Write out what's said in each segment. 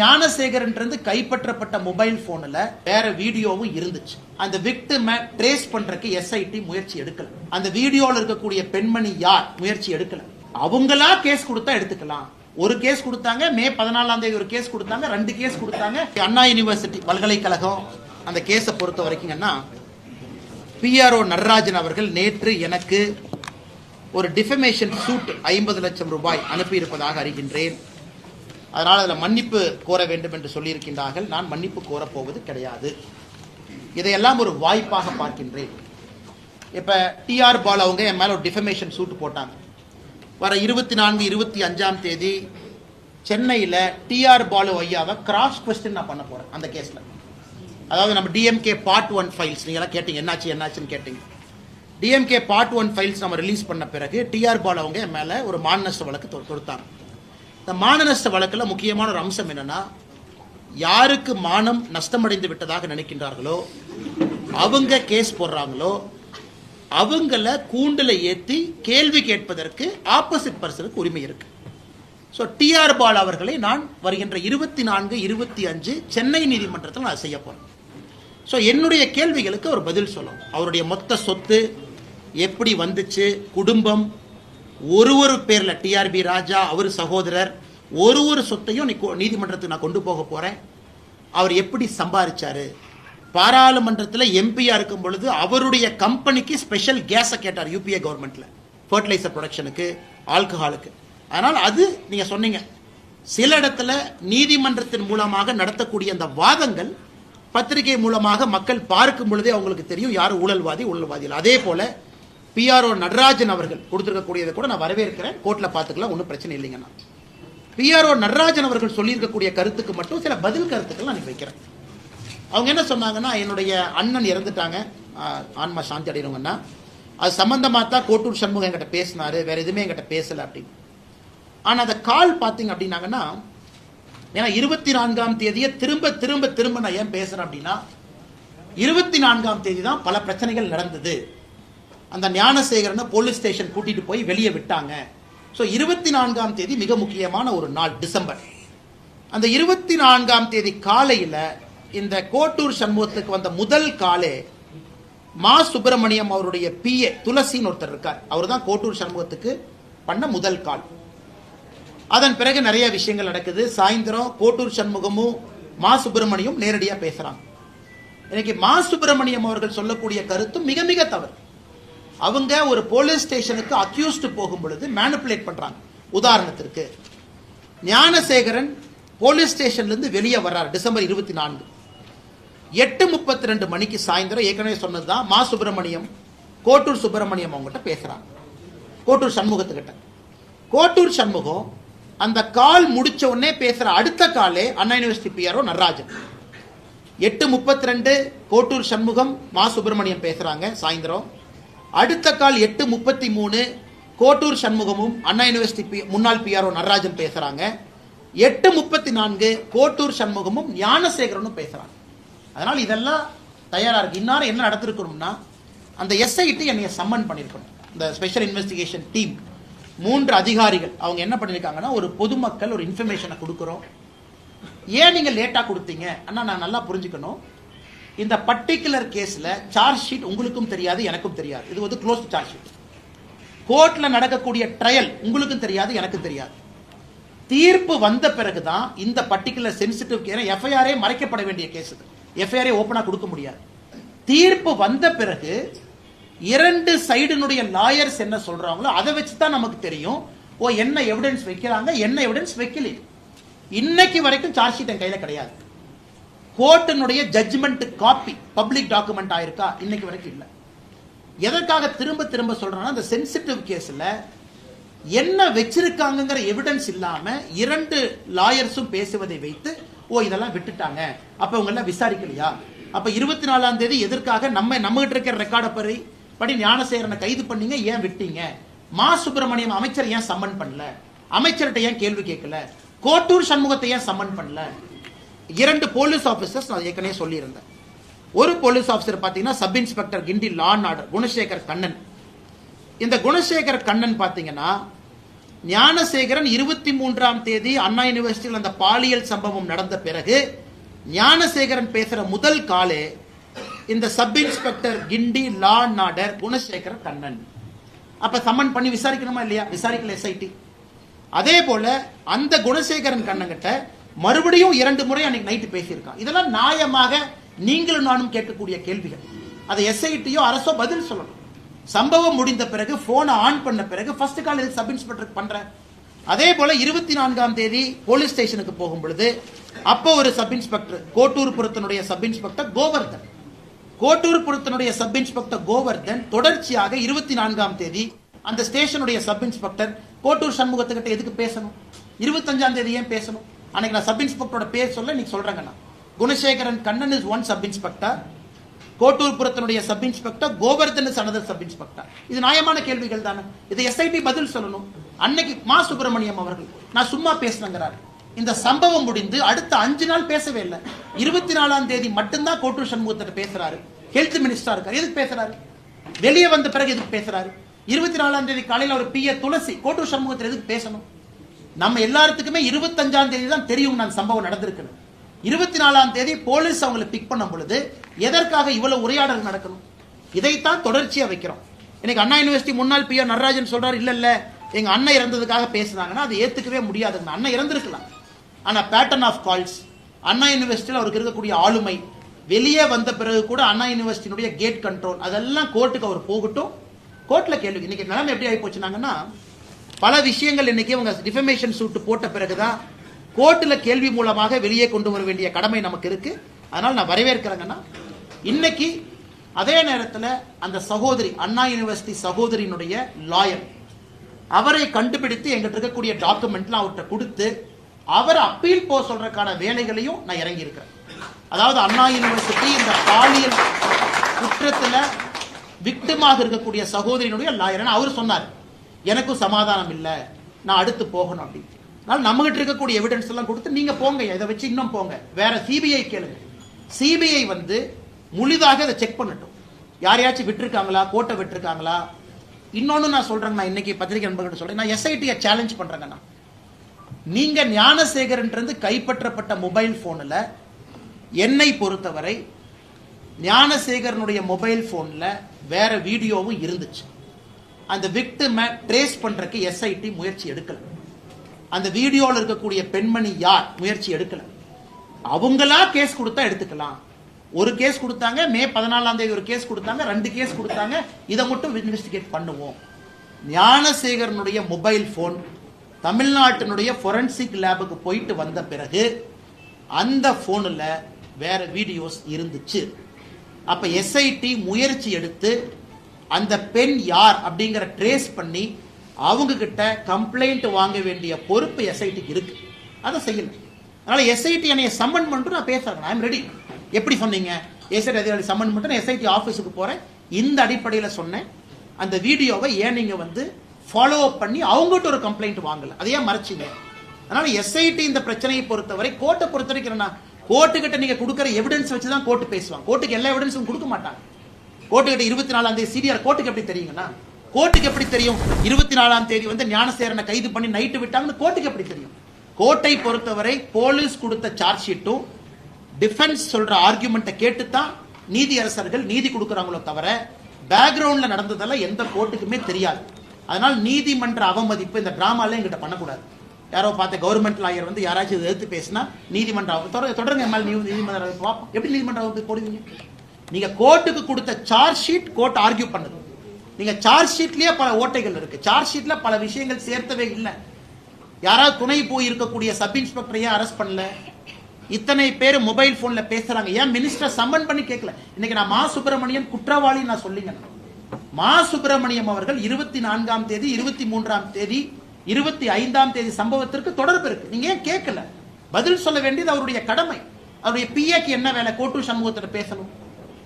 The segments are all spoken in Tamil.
ஞானசேகரன்றது கைப்பற்றப்பட்ட மொபைல் போன்ல வேற வீடியோவும் இருந்துச்சு. அந்த விக்டிம ட்ரேஸ் பண்றதுக்கு எஸ்ஐடி முயற்சி எடுக்கல. அந்த வீடியோல இருக்கக்கூடிய பெண்மணி யார் முயற்சி எடுக்கல. அவங்களா கேஸ் கொடுத்தா எடுத்துக்கலாம். ஒரு கேஸ் கொடுத்தாங்க மே பதினாலாம் தேதி ஒரு கேஸ் கொடுத்தாங்க ரெண்டு கேஸ் கொடுத்தாங்க. அண்ணா யூனிவர்சிட்டி பல்கலைக்கழகம் அந்த கேஸை பொறுத்த வரைக்குங்கன்னா பிஆர்ஓ நடராஜன் அவர்கள் நேற்று எனக்கு ஒரு டிஃபமேஷன் சூட் ஐம்பது லட்சம் ரூபாய் அனுப்பியிருப்பதாக அறிகின்றேன். அதனால் அதில் மன்னிப்பு கோர வேண்டும் என்று சொல்லியிருக்கின்றார்கள். நான் மன்னிப்பு கோரப் போவது கிடையாது. இதையெல்லாம் ஒரு வாய்ப்பாக பார்க்கின்றேன். இப்போ டிஆர் பால் அவங்க என் மேலே ஒரு டிஃபமேஷன் சூட் போட்டாங்க. வர இருபத்தி நான்கு இருபத்தி அஞ்சாம் தேதி சென்னையில் டிஆர் பாலு ஐயாவை கிராஸ் கொஸ்டின் நான் பண்ண போகிறேன் அந்த கேஸில் அதாவது நம்ம டிஎம்கே பார்ட் ஒன் ஃபைல்ஸ் நீங்களாம் கேட்டீங்க என்னாச்சு என்னாச்சுன்னு கேட்டீங்க. டிஎம்கே பார்ட் ஒன் ஃபைல்ஸ் நம்ம ரிலீஸ் பண்ண பிறகு டிஆர் பால் அவங்க என் மேலே ஒரு மானஸ்ட வழக்கு தொ- தொடுத்தாங்க. இந்த மானநஷ்ட வழக்கில் முக்கியமான ஒரு அம்சம் என்னன்னா யாருக்கு மானம் நஷ்டமடைந்து விட்டதாக நினைக்கின்றார்களோ அவங்க கேஸ் போடுறாங்களோ அவங்கள கூண்டில் ஏற்றி கேள்வி கேட்பதற்கு ஆப்போசிட் பர்சனுக்கு உரிமை இருக்கு. ஸோ டிஆர் பால் அவர்களை நான் வருகின்ற இருபத்தி நான்கு இருபத்தி அஞ்சு சென்னை நீதிமன்றத்தில் நான் செய்ய போறேன். ஸோ என்னுடைய கேள்விகளுக்கு அவர் பதில் சொல்லணும். அவருடைய மொத்த சொத்து எப்படி வந்துச்சு குடும்பம் ஒரு ஒரு பேரில் டிஆர்பி ராஜா அவர் சகோதரர் ஒரு ஒரு சொத்தையும் நீதிமன்றத்துக்கு நான் கொண்டு போக போகிறேன் அவர் எப்படி சம்பாதிச்சாரு பாராளுமன்றத்தில் எம்பியாக இருக்கும் பொழுது அவருடைய கம்பெனிக்கு ஸ்பெஷல் கேஸை கேட்டார் யூபிஏ கவர்மெண்ட்டில் ஃபர்டிலைசர் ப்ரொடக்ஷனுக்கு ஆல்கஹாலுக்கு அதனால் அது நீங்கள் சொன்னீங்க. சில இடத்துல நீதிமன்றத்தின் மூலமாக நடத்தக்கூடிய அந்த வாதங்கள் பத்திரிகை மூலமாக மக்கள் பார்க்கும் பொழுதே அவங்களுக்கு தெரியும் யார் ஊழல்வாதி ஊழல்வாதி அதே போல பிஆர்ஓ நடராஜன் அவர்கள் கொடுத்துருக்கக்கூடியதை கூட நான் வரவேற்கிறேன். கோர்ட்டில் பார்த்துக்கலாம் ஒன்றும் பிரச்சனை இல்லைங்கண்ணா பிஆர்ஓ நடராஜன் அவர்கள் சொல்லியிருக்கக்கூடிய கருத்துக்கு மட்டும் சில பதில் கருத்துக்கள் நான் வைக்கிறேன். அவங்க என்ன சொன்னாங்கன்னா என்னுடைய அண்ணன் இறந்துட்டாங்க. ஆன்மா சாந்தி அடையணுங்கன்னா அது சம்மந்தமாக தான் கோட்டூர் சண்முகம் என்கிட்ட பேசினாரு. வேற எதுவுமே என்கிட்ட பேசலை அப்படின்னு. ஆனால் அந்த கால் பார்த்தீங்க அப்படின்னாங்கன்னா ஏன்னா இருபத்தி நான்காம் தேதியை திரும்ப திரும்ப திரும்ப நான் ஏன் பேசுகிறேன் அப்படின்னா இருபத்தி நான்காம் தேதி தான் பல பிரச்சனைகள் நடந்தது. அந்த ஞானசேகரனை போலீஸ் ஸ்டேஷன் கூட்டிட்டு போய் வெளியே விட்டாங்க. ஸோ இருபத்தி நான்காம் தேதி மிக முக்கியமான ஒரு நாள் டிசம்பர். அந்த இருபத்தி நான்காம் தேதி காலையில் இந்த கோட்டூர் சண்முகத்துக்கு வந்த முதல் காலே மா சுப்பிரமணியம் அவருடைய பிஏ துளசின்னு ஒருத்தர் இருக்கார். அவர் தான் கோட்டூர் சண்முகத்துக்கு பண்ண முதல் கால். அதன் பிறகு நிறைய விஷயங்கள் நடக்குது. சாயந்தரம் கோட்டூர் சண்முகமும் மா சுப்பிரமணியம் நேரடியாக பேசுகிறாங்க இன்னைக்கு மா சுப்பிரமணியம் அவர்கள் சொல்லக்கூடிய கருத்தும் மிக மிக தவறு. அவங்க ஒரு போலீஸ் ஸ்டேஷனுக்கு அக்யூஸ்டு போகும் பொழுது மேனிப்புலேட் பண்றாங்க. உதாரணத்திற்கு ஞானசேகரன் போலீஸ் ஸ்டேஷன்லேருந்து வெளியே வர்றார் டிசம்பர் இருபத்தி நான்கு எட்டு முப்பத்தி ரெண்டு மணிக்கு சாயந்தரம் ஏற்கனவே சொன்னது தான் மா சுப்பிரமணியம் கோட்டூர் சுப்பிரமணியம் அவங்ககிட்ட பேசுகிறாங்க கோட்டூர் சண்முகத்துக்கிட்ட. கோட்டூர் சண்முகம் அந்த கால் முடிச்ச உடனே பேசுகிற அடுத்த காலே அண்ணா யூனிவர்சிட்டி பிஆர்ஓ நடராஜன். எட்டு முப்பத்தி ரெண்டு கோட்டூர் சண்முகம் மா சுப்பிரமணியம் பேசுகிறாங்க சாயந்தரம். அடுத்த கால் எட்டு முப்பத்தி மூணு கோட்டூர் சண்முகமும் அண்ணா யூனிவர்சிட்டி பி- முன்னாள் பிஆர்ஓ நடராஜன் பேசுறாங்க. எட்டு முப்பத்தி நான்கு கோட்டூர் சண்முகமும் ஞானசேகரனும் பேசுறாங்க. அதனால் இதெல்லாம் தயாராக இருக்கு. இன்னாரும் என்ன நடந்திருக்கணும்னா அந்த எஸ்ஐட்டு என்னைய சம்மன் பண்ணியிருக்கணும் இந்த ஸ்பெஷல் இன்வெஸ்டிகேஷன் டீம் மூன்று அதிகாரிகள். அவங்க என்ன பண்ணியிருக்காங்கன்னா ஒரு பொதுமக்கள் ஒரு இன்ஃபர்மேஷனை கொடுக்குறோம். ஏன் நீங்கள் லேட்டாக கொடுத்தீங்க? அண்ணா நான் நல்லா புரிஞ்சுக்கணும். இந்த பர்டிகுலர் கேஸ்ல சார்ஜ் ஷீட் உங்களுக்கும் தெரியாது எனக்கும் தெரியாது. இது வந்து க்ளோஸ் சார்ஜ் ஷீட் கோர்ட்ல நடக்கக்கூடிய ட்ரையல் உங்களுக்கும் தெரியாது எனக்கும் தெரியாது. தீர்ப்பு வந்த பிறகுதான் இந்த பர்டிகுலர் சென்சிட்டிவ் கேஸ் எஃப்ஐஆரே மறைக்கப்பட வேண்டிய கேஸ் இது. எஃப்ஐஆரே ஓப்பனாக கொடுக்க முடியாது. தீர்ப்பு வந்த பிறகு இரண்டு சைடினுடைய லாயர்ஸ் என்ன சொல்றாங்களோ அதை வச்சு தான் நமக்கு தெரியும். ஓ என்ன எவிடன்ஸ் வைக்கிறாங்க என்ன எவிடன்ஸ் வைக்கல. இன்னைக்கு வரைக்கும் சார்ஜ் ஷீட் என் கையில கிடையாது. கோர்ட்டினுடைய ஜட்ஜ்மெண்ட் காப்பி பப்ளிக் டாக்குமெண்ட் ஆயிருக்கா? இன்னைக்கு வரைக்கும் இல்லை. எதற்காக திரும்ப திரும்ப சொல்றேன்னா அந்த சென்சிட்டிவ் கேஸில் என்ன வச்சிருக்காங்கிற எவிடன்ஸ் இல்லாம இரண்டு லாயர்ஸும் பேசுவதை வைத்து ஓ இதெல்லாம் விட்டுட்டாங்க. அப்ப இவங்க எல்லாம் விசாரிக்கலையா? அப்ப இருபத்தி நாலாம் தேதி எதற்காக நம்ம நம்ம கிட்ட இருக்கிற ரெக்கார்டை படி படி ஞானசேகரனை கைது பண்ணீங்க ஏன் விட்டீங்க? மா சுப்பிரமணியம் அமைச்சர் ஏன் சம்மன் பண்ணல? அமைச்சர்கிட்ட ஏன் கேள்வி கேட்கல? கோட்டூர் சண்முகத்தை ஏன் சம்மன் பண்ணல? இரண்டு போலீஸ் ஆஃபீஸர்ஸ் நான் ஏற்கனவே சொல்லியிருந்தேன். ஒரு போலீஸ் ஆஃபீஸர் பார்த்தீங்கன்னா sub inspector Guindy law and order Gunasekar Kannan. இந்த குணசேகர் கண்ணன் பார்த்தீங்கன்னா ஞானசேகரன் இருபத்தி மூன்றாம் தேதி அண்ணா யூனிவர்சிட்டியில் அந்த பாலியல் சம்பவம் நடந்த பிறகு ஞானசேகரன் பேசுற முதல் காலே இந்த sub inspector Guindy law Nadar Gunasekar Gunasekar Kannan. அப்ப சம்மன் பண்ணி விசாரிக்கணுமா இல்லையா? விசாரிக்கல எஸ்ஐடி அதே போல அந்த குணசேகரன் கண்ணங்கிட்ட மறுபடியும் இரண்டு முறை அன்னைக்கு நைட்டு பேசியிருக்கான் இதெல்லாம் நியாயமாக நீங்களும் நானும் கேட்கக்கூடிய கேள்விகள். அதை எஸ்ஐடியோ அரசோ பதில் சொல்லணும். சம்பவம் முடிந்த பிறகு போனை ஆன் பண்ண பிறகு ஃபர்ஸ்ட் கால் இது சப் இன்ஸ்பெக்டர் பண்ற? அதே போல இருபத்தி நான்காம் தேதி போலீஸ் ஸ்டேஷனுக்கு போகும் பொழுது அப்போ ஒரு சப் இன்ஸ்பெக்டர் கோட்டூர் புறத்தினுடைய சப் இன்ஸ்பெக்டர் கோவர்தன். கோட்டூர் புறத்தினுடைய சப் இன்ஸ்பெக்டர் கோவர்தன் தொடர்ச்சியாக இருபத்தி நான்காம் தேதி அந்த ஸ்டேஷனுடைய சப் இன்ஸ்பெக்டர் கோட்டூர் சண்முகத்துக்கிட்ட எதுக்கு பேசணும்? இருபத்தஞ்சாம் தேதி ஏன் பேசணும்? அன்னைக்கு நான் சப் இன்ஸ்பெக்டரோட பேர் சொல்ல இன்னைக்கு சொல்றேங்க நான் Gunasekaran Kannan is one sub inspector கோட்டூர்புரத்தினுடைய sub inspector Govardhan is another sub inspector இது நியாயமான கேள்விகள் தானே? இது எஸ்ஐடி பதில் சொல்லணும். அன்னைக்கு மா. சுப்பிரமணியம் அவர்கள் நான் சும்மா பேசினங்கிறார். இந்த சம்பவம் முடிந்து அடுத்த அஞ்சு நாள் பேசவே இல்லை. இருபத்தி நாலாம் தேதி மட்டும்தான் கோட்டூர் சண்முகத்திட்ட பேசுறாரு. ஹெல்த் மினிஸ்டரா இருக்காரு. எதுக்கு பேசுறாரு? வெளியே வந்த பிறகு எதுக்கு பேசுறாரு? இருபத்தி நாலாம் தேதி காலையில ஒரு பி துளசி கோட்டூர் சண்முகத்தில் எதுக்கு பேசணும்? நம்ம எல்லாத்துக்குமே இருபத்தஞ்சாம் தேதி தான் தெரியும் நான் சம்பவம் நடந்திருக்குன்னு. இருபத்தி நாலாம் தேதி போலீஸ் அவங்களை பிக் பண்ணும் பொழுது எதற்காக இவ்வளவு உரையாடல் நடக்கணும்? இதைத்தான் தொடர்ச்சியா வைக்கிறோம். இன்னைக்கு அண்ணா யூனிவர்சிட்டி முன்னாள் பி நடராஜன் சொல்றாரு இல்ல இல்ல எங்க அண்ணன் இறந்ததுக்காக பேசுனாங்கன்னா அது ஏத்துக்கவே முடியாதுங்க. அண்ணன் இறந்திருக்கலாம். ஆனா பேட்டர்ன் ஆஃப் கால்ஸ் அண்ணா யூனிவர்சிட்டியில் அவருக்கு இருக்கக்கூடிய ஆளுமை. வெளியே வந்த பிறகு கூட அண்ணா யூனிவர்சிட்டியினுடைய கேட் கண்ட்ரோல் அதெல்லாம் கோர்ட்டுக்கு அவர் போகட்டும். கோர்ட்ல கேள்வி. இன்னைக்கு நிலைமை எப்படி ஆகி போச்சுனாங்கன்னா பல விஷயங்கள் இன்னைக்கு அவங்க டிஃபமேஷன் சூட்டு போட்ட பிறகுதான் கோர்ட்டில் கேள்வி மூலமாக வெளியே கொண்டு வர வேண்டிய கடமை நமக்கு இருக்கு. அதனால நான் வரவேற்கிறேங்கன்னா இன்னைக்கு அதே நேரத்தில் அந்த சகோதரி அண்ணா யூனிவர்சிட்டி சகோதரியினுடைய லாயர் அவரை கண்டுபிடித்து எங்கிட்ட இருக்கக்கூடிய டாக்குமெண்ட்லாம் அவர்கிட்ட கொடுத்து அவர் அப்பீல் போக சொல்றதுக்கான வேலைகளையும் நான் இறங்கி இருக்கிறேன் அதாவது அண்ணா யூனிவர்சிட்டி இந்த பாலியல் குற்றத்தில் விக்டமாக இருக்கக்கூடிய சகோதரியினுடைய லாயர் அவர் சொன்னார். எனக்கும் சமாதானம் இல்லை. நான் அடுத்து போகணும் அப்படின்னு அதனால நம்மகிட்ட இருக்கக்கூடிய எவிடன்ஸ் எல்லாம் கொடுத்து நீங்க போங்க இதை வச்சு இன்னும் போங்க. வேற சிபிஐ கேளுங்க. சிபிஐ வந்து முழுதாக இதை செக் பண்ணட்டும். யாரையாச்சும் விட்டுருக்காங்களா? கோட்டை விட்டுருக்காங்களா? இன்னொன்னு நான் சொல்றேன் நான் இன்னைக்கு பத்திரிகை நண்பர்கள் சொல்றேன். நான் எஸ்ஐடியை சேலஞ்ச் பண்றேங்க நான். நீங்க ஞானசேகரன்றது கைப்பற்றப்பட்ட மொபைல் போன்ல என்னை பொறுத்தவரை ஞானசேகரனுடைய மொபைல் போன்ல வேற வீடியோவும் இருந்துச்சு. அந்த விக்டிமை ட்ரேஸ் பண்றதுக்கு எஸ்ஐடி முயற்சி எடுக்கல. அந்த வீடியோவில் இருக்கக்கூடிய பெண்மணி யார்? முயற்சி எடுக்கல. அவங்களா கேஸ் கொடுத்தா எடுத்துக்கலாம். ஒரு கேஸ் கொடுத்தாங்க மே பதினாலாம் தேதி ஒரு கேஸ் கொடுத்தாங்க ரெண்டு கேஸ் கொடுத்தாங்க. இதை மட்டும் இன்வெஸ்டிகேட் பண்ணுவோம். ஞானசேகரனுடைய மொபைல் போன் தமிழ்நாட்டினுடைய ஃபொரன்சிக் லேபுக்கு போயிட்டு வந்த பிறகு அந்த ஃபோனில் வேற வீடியோஸ் இருந்துச்சு. அப்போ எஸ்ஐடி முயற்சி எடுத்து அந்த பெண் யார் அப்படிங்கிற ட்ரேஸ் பண்ணி அவங்க கிட்ட கம்ப்ளைண்ட் வாங்க வேண்டிய பொறுப்பு எஸ்ஐடிக்கு இருக்கு. அதை செய்யல. அதனால எஸ்ஐடி என்னைய சம்மன் பண்ணிட்டு நான் பேசுறேன் ஐம் ரெடி எப்படி சொன்னீங்க? எஸ்ஐடி அதிகாரி சம்மன் பண்ணிட்டு நான் எஸ்ஐடி ஆஃபீஸுக்கு போறேன். இந்த அடிப்படையில் சொன்னேன். அந்த வீடியோவை ஏன் நீங்க வந்து ஃபாலோ அப் பண்ணி அவங்ககிட்ட ஒரு கம்ப்ளைண்ட் வாங்கல? அதையே மறைச்சிங்க. அதனால எஸ்ஐடி இந்த பிரச்சனையை பொறுத்தவரை கோர்ட்டை பொறுத்த வரைக்கும் நான் கோர்ட்டுக்கிட்ட நீங்க கொடுக்குற எவிடன்ஸ் வச்சு தான் கோர்ட்டு பேசுவாங்க கோர்ட்டுக்கு எல்லா எவிடன்ஸும் கொடுக்க மாட்டாங்க. கோர்ட்டுக்கிட்ட இருபத்தி நாலாம் தேதி சிடிஆர் கோர்ட்டுக்கு எப்படி தெரியுங்கண்ணா? கோர்ட்டுக்கு எப்படி தெரியும்? இருபத்தி நாலாம் தேதி வந்து ஞானசேரனை கைது பண்ணி நைட்டு விட்டாங்கன்னு கோர்ட்டுக்கு எப்படி தெரியும்? கோர்ட்டை பொறுத்தவரை போலீஸ் கொடுத்த சார்ஜ் ஷீட்டும் டிஃபென்ஸ் சொல்ற ஆர்குமெண்ட்டை கேட்டு தான் நீதியரசர்கள் நீதி கொடுக்குறாங்களோ தவிர பேக்ரவுண்ட்ல நடந்ததெல்லாம் எந்த கோர்ட்டுக்குமே தெரியாது. அதனால் நீதிமன்ற அவமதிப்பு இந்த டிராமால எங்கிட்ட பண்ணக்கூடாது. யாரோ பார்த்த கவர்மெண்ட் லாயர் வந்து யாராச்சும் எதிர்த்து பேசினா நீதிமன்ற அவ- தொடர் தொடருங்க எம்எல் நீதிமன்ற பார்ப்போம் எப்படி நீதிமன்ற போடுவீங்க? நீங்க கோர்ட்டுக்கு கொடுத்த சார்ஜ் ஷீட் கோர்ட் ஆர்கியூ பண்ணுது. நீங்க சார்ஜ் ஷீட்லயே பல ஓட்டைகள் இருக்கு. சார்ஜ் ஷீட்ல பல விஷயங்கள் சேர்த்தவே இல்லை. யாராவது துணை போய் இருக்கக்கூடிய சப் இன்ஸ்பெக்டரையே அரெஸ்ட் பண்ணல? இத்தனை பேர் மொபைல் போன்ல பேசுறாங்க. ஏன் மினிஸ்டர் சம்மன் பண்ணி கேட்கல இன்னைக்கு நான் மா சுப்பிரமணியன் குற்றவாளி நான் சொல்லிங்க மா சுப்பிரமணியம் அவர்கள் இருபத்தி நான்காம் தேதி இருபத்தி மூன்றாம் தேதி இருபத்தி ஐந்தாம் தேதி சம்பவத்திற்கு தொடர்பு இருக்கு. நீங்க ஏன் கேட்கல பதில் சொல்ல வேண்டியது அவருடைய கடமை. அவருடைய பிஏக்கு என்ன வேலை? கோட்டு சமூகத்தில் பேசணும்.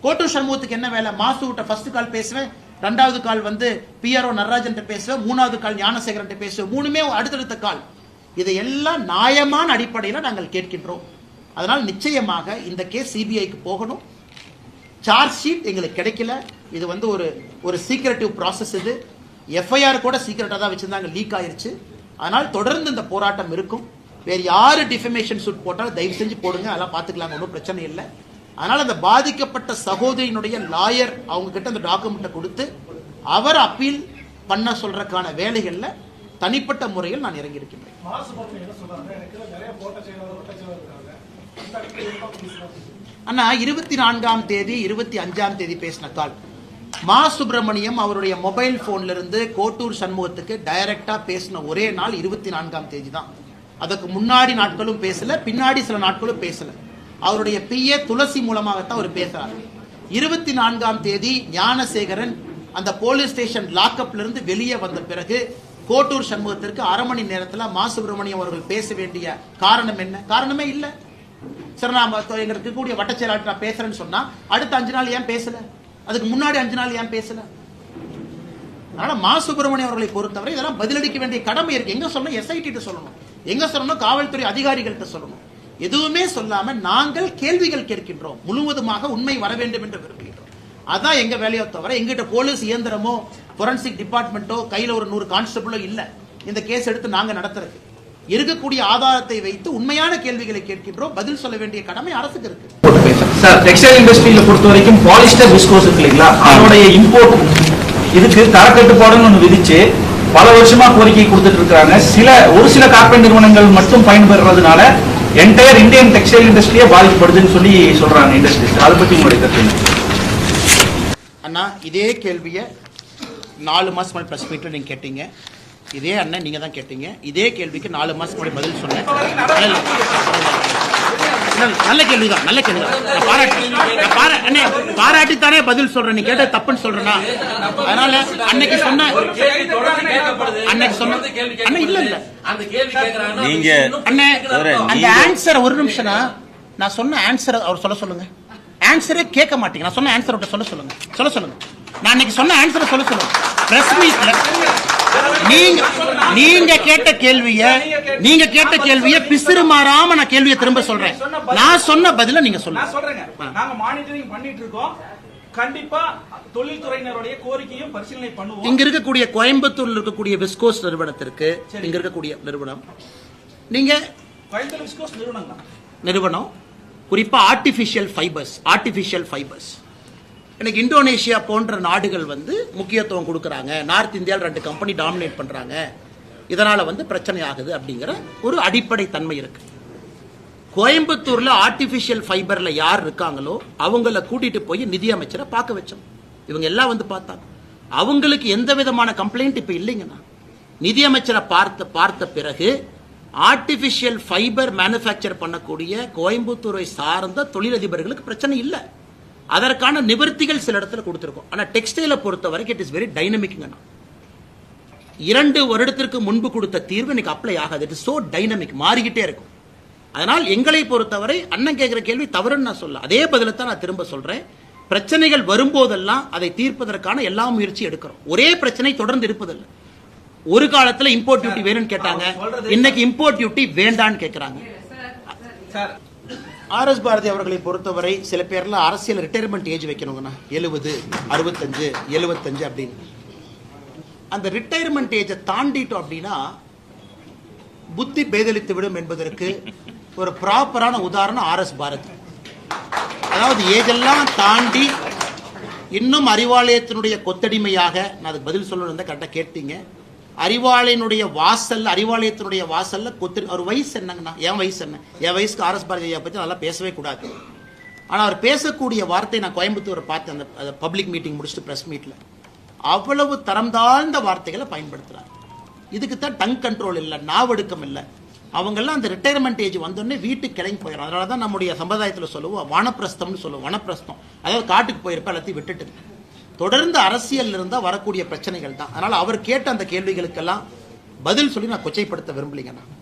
கோட்டூர் சண்முகத்துக்கு என்ன வேலை? மாசுகிட்ட ஃபர்ஸ்ட் கால் பேசுவேன் ரெண்டாவது கால் வந்து பிஆர்ஓ நடராஜன் பேசுவேன் மூணாவது கால் ஞானசேகரன் பேசுவேன் மூணுமே அடுத்தடுத்த கால் இதையெல்லாம் நியாயமான அடிப்படையில் நாங்கள் கேட்கின்றோம். அதனால் நிச்சயமாக இந்த கேஸ் சிபிஐக்கு போகணும். சார்ஜ் ஷீட் எங்களுக்கு கிடைக்கல. இது வந்து ஒரு ஒரு சீக்ரெட்டிவ் ப்ராசஸ் இது. எஃப்ஐஆர் கூட சீக்கிரட்டாக தான் வச்சுருந்தாங்க லீக் ஆயிருச்சு. அதனால் தொடர்ந்து இந்த போராட்டம் இருக்கும். வேறு யார் டிஃபமேஷன் சூட் போட்டாலும் தயவு செஞ்சு போடுங்க அதெல்லாம் பார்த்துக்கலாங்க ஒன்றும் பிரச்சனை இல்லை. அதனால் அந்த பாதிக்கப்பட்ட சகோதரியினுடைய லாயர் அவங்க கிட்ட அந்த டாக்குமெண்ட்டை கொடுத்து அவர் அப்பீல் பண்ண சொல்றதுக்கான வேலைகளில் தனிப்பட்ட முறையில் நான் இறங்கியிருக்கின்றேன். அண்ணா இருபத்தி நான்காம் தேதி இருபத்தி அஞ்சாம் தேதி பேசின கால் மா சுப்பிரமணியம் அவருடைய மொபைல் போன்ல இருந்து கோட்டூர் சண்முகத்துக்கு டைரக்டா பேசின ஒரே நாள் இருபத்தி நான்காம் தேதி தான். அதுக்கு முன்னாடி நாட்களும் பேசல பின்னாடி சில நாட்களும் பேசல. அவருடைய பிஏ துளசி மூலமாகத்தான் அவர் பேசுறார். இருபத்தி நான்காம் தேதி ஞானசேகரன் அந்த போலீஸ் ஸ்டேஷன் லாக்அப்ல இருந்து வெளியே வந்த பிறகு கோட்டூர் சண்முகத்திற்கு அரை மணி நேரத்துல மா சுப்பிரமணியம் அவர்கள் பேச வேண்டிய காரணம் என்ன? காரணமே இல்லை. சரி நான் எங்களுக்கு இருக்கக்கூடிய வட்டச்செயலாளர் நான் பேசுறேன்னு சொன்னா அடுத்த அஞ்சு நாள் ஏன் பேசல? அதுக்கு முன்னாடி அஞ்சு நாள் ஏன் பேசல? அதனால மா சுப்பிரமணியம் அவர்களை பொறுத்தவரை இதெல்லாம் பதிலளிக்க வேண்டிய கடமை இருக்கு. எங்க சொல்லணும்? எஸ்ஐடி சொல்லணும். எங்க சொல்லணும்? காவல்துறை அதிகாரிகள்கிட்ட சொல்லணும். எதுவுமே சொல்லாம நாங்கள் கேள்விகள் கேட்கின்றோம். முழுவதுமாக உண்மை வர வேண்டும் என்று விரும்புகின்றோம். அதான் எங்க வேலையோ தவிர எங்கிட்ட போலீஸ் இயந்திரமோ ஃபொரன்சிக் டிபார்ட்மெண்ட்டோ கையில ஒரு நூறு கான்ஸ்டபிளோ இல்ல. இந்த கேஸ் எடுத்து நாங்க நடத்துறது. இருக்கக்கூடிய ஆதாரத்தை வைத்து உண்மையான கேள்விகளை கேட்கின்றோம். பதில் சொல்ல வேண்டிய கடமை அரசுக்கு இருக்கு. சார் டெக்ஸ்டைல் இண்டஸ்ட்ரியில பொறுத்த வரைக்கும் பாலிஸ்டர் விஸ்கோஸ் இருக்கு இல்லைங்களா? அதனுடைய இம்போர்ட் இதுக்கு தரக்கட்டுப்பாடுன்னு ஒன்று விதிச்சு பல வருஷமா கோரிக்கை கொடுத்துட்டு இருக்காங்க சில ஒரு சில கார்பரேட் நிறுவனங்கள் மட்டும் பயன்பெறதுனால என்டையர் இந்தியன் டெக்ஸ்டைல் இண்டஸ்ட்ரியே பாதிக்கப்படுதுன்னு சொல்லி சொல்றாங்க இண்டஸ்ட்ரீஸ் அதை பத்தி உங்களுடைய கருத்து அண்ணா இதே கேள்வியை நாலு மாசம் முன்னாடி ப்ரெஸ் மீட்டில் நீங்கள் கேட்டீங்க. இதே அண்ணன் நீங்கள் தான் கேட்டீங்க. இதே கேள்விக்கு நாலு மாசம் முன்னாடி பதில் சொன்னேன் இல்ல, இல்ல. இல்ல, இல்ல. நல்ல கேள்வி தான் நல்ல கேள்வி தான் பாராட்டி நான் பாரா அண்ணே பாராட்டித்தானே பதில் சொல்றேன். நீ கேட்ட தப்புன்னு சொல்றேன்னா அதனால அன்னைக்கு சொன்ன அன்னைக்கு சொன்ன அண்ணா இல்ல இல்ல. நீங்க அண்ணே அந்த ஆன்சர் ஒரு நிமிஷம்னா நான் சொன்ன ஆன்சர் அவர் சொல்ல சொல்லுங்க. ஆன்சரே கேட்க மாட்டீங்க. நான் சொன்ன ஆன்சர் சொல்ல சொல்லுங்க. சொல்ல சொல்லுங்க. நான் அன்னைக்கு சொன்ன ஆன்சரை சொல்ல சொல்லுங்க. பிரஸ் மீட்ல நீங்க நீங்க கேட்ட கேள்விய நீங்க கேட்ட கேள்விய பிசிறு மாறாம நான் கேள்வியை திரும்ப சொல்றேன். நான் சொன்ன பதில நீங்க சொல்லுங்க. சொல்றேங்க. நாங்க மானிட்டரிங் பண்ணிட்டு இருக்கோம். கண்டிப்பா தொழில்துறையினருடைய கோரிக்கையும் பரிசீலனை பண்ணுவோம். இங்க இருக்கக்கூடிய கோயம்புத்தூர்ல இருக்கக்கூடிய விஸ்கோஸ் நிறுவனத்திற்கு இங்க இருக்கக்கூடிய நிறுவனம். நீங்க கோயம்புத்தூர் விஸ்கோஸ் நிறுவனம் நிறுவனம் குறிப்பா ஆர்டிஃபிஷியல் ஃபைபர்ஸ் ஆர்டிஃபிஷியல் ஃபைபர்ஸ் எனக்கு இந்தோனேஷியா போன்ற நாடுகள் வந்து முக்கியத்துவம் கொடுக்குறாங்க. நார்த் இந்தியாவில் ரெண்டு கம்பெனி டாமினேட் பண்ணுறாங்க இதனால் வந்து பிரச்சனை ஆகுது அப்படிங்கிற ஒரு அடிப்படை தன்மை இருக்கு. கோயம்புத்தூர்ல ஆர்டிஃபிஷியல் ஃபைபர்ல யார் இருக்காங்களோ அவங்கள கூட்டிட்டு போய் நிதியமைச்சரை பார்க்க வச்சோம். இவங்க எல்லாம் வந்து பார்த்தாங்க. அவங்களுக்கு எந்த விதமான கம்ப்ளைண்ட் இப்போ இல்லைங்கண்ணா நிதியமைச்சரை பார்த்த பார்த்த பிறகு ஆர்டிஃபிஷியல் ஃபைபர் மேனுஃபேக்சர் பண்ணக்கூடிய கோயம்புத்தூரை சார்ந்த தொழிலதிபர்களுக்கு பிரச்சனை இல்லை. அதற்கான நிவர்த்திகள் சில இடத்துல கொடுத்துருக்கோம். ஆனா டெக்ஸ்டைலை பொறுத்த வரைக்கும் இட் இஸ் வெரி டைனமிக்ங்கண்ணா இரண்டு வருடத்திற்கு முன்பு கொடுத்த தீர்வு இன்னைக்கு அப்ளை ஆகாது. இட் சோ டைனமிக் மாறிக்கிட்டே இருக்கும். அதனால் எங்களை பொறுத்தவரை அண்ணன் கேட்கிற கேள்வி தவறுன்னு நான் சொல்ல. அதே பதிலை தான் நான் திரும்ப சொல்றேன். பிரச்சனைகள் வரும்போதெல்லாம் அதை தீர்ப்பதற்கான எல்லா முயற்சி எடுக்கிறோம். ஒரே பிரச்சனை தொடர்ந்து இருப்பதில்லை. ஒரு காலத்துல இம்போர்ட் டியூட்டி வேணும்னு கேட்டாங்க. இன்னைக்கு இம்போர்ட் டியூட்டி வேண்டான்னு கேட்கறாங்க ஆர்எஸ் பாரதி அவர்களை பொறுத்தவரை சில பேர்லாம் அரசியல் ரிட்டையர்மெண்ட் ஏஜ் வைக்கணுங்கண்ணா எழுபது அறுபத்தஞ்சு எழுபத்தஞ்சு அப்படின்னு. அந்த ரிட்டையர்மெண்ட் ஏஜை தாண்டிட்டோம் அப்படின்னா புத்தி பேதலித்து விடும் என்பதற்கு ஒரு ப்ராப்பரான உதாரணம் ஆர்எஸ் பாரதி. அதாவது ஏஜெல்லாம் தாண்டி இன்னும் அறிவாலயத்தினுடைய கொத்தடிமையாக நான் அதுக்கு பதில் சொல்லணும் கரெக்டாக கேட்டீங்க. அறிவாலயனுடைய வாசல் அறிவாலயத்தினுடைய வாசல்ல கொத்து அவர் வயசு என்னங்கண்ணா? என் வயசு என்ன? என் வயசுக்கு ஆர்எஸ் பாரதி ஐயா பற்றி நல்லா பேசவே கூடாது. ஆனால் அவர் பேசக்கூடிய வார்த்தை நான் கோயம்புத்தூரை பார்த்தேன் அந்த பப்ளிக் மீட்டிங் முடிச்சுட்டு ப்ரெஸ் மீட்டில் அவ்வளவு தரம் தாழ்ந்த வார்த்தைகளை பயன்படுத்துறார். இதுக்கு தான் டங் கண்ட்ரோல் இல்லை நாவடுக்கம் இல்லை. அவங்கெல்லாம் அந்த ரிட்டையர்மெண்ட் ஏஜ் வந்தோடனே வீட்டுக்கு கிளம்பி போயிடும் அதனால தான் நம்முடைய சம்பிரதாயத்தில் சொல்லுவோம் வனப்பிரஸ்தம்னு சொல்லுவோம் வனப்பிரஸ்தம். அதாவது காட்டுக்கு போயிருப்ப எல்லாத்தையும் விட்டுட்டு. தொடர்ந்து அரசியல் இருந்தால் வரக்கூடிய பிரச்சனைகள் தான். அதனால் அவர் கேட்ட அந்த கேள்விகளுக்கெல்லாம் பதில் சொல்லி நான் கொச்சைப்படுத்த விரும்பலைங்கண்ணா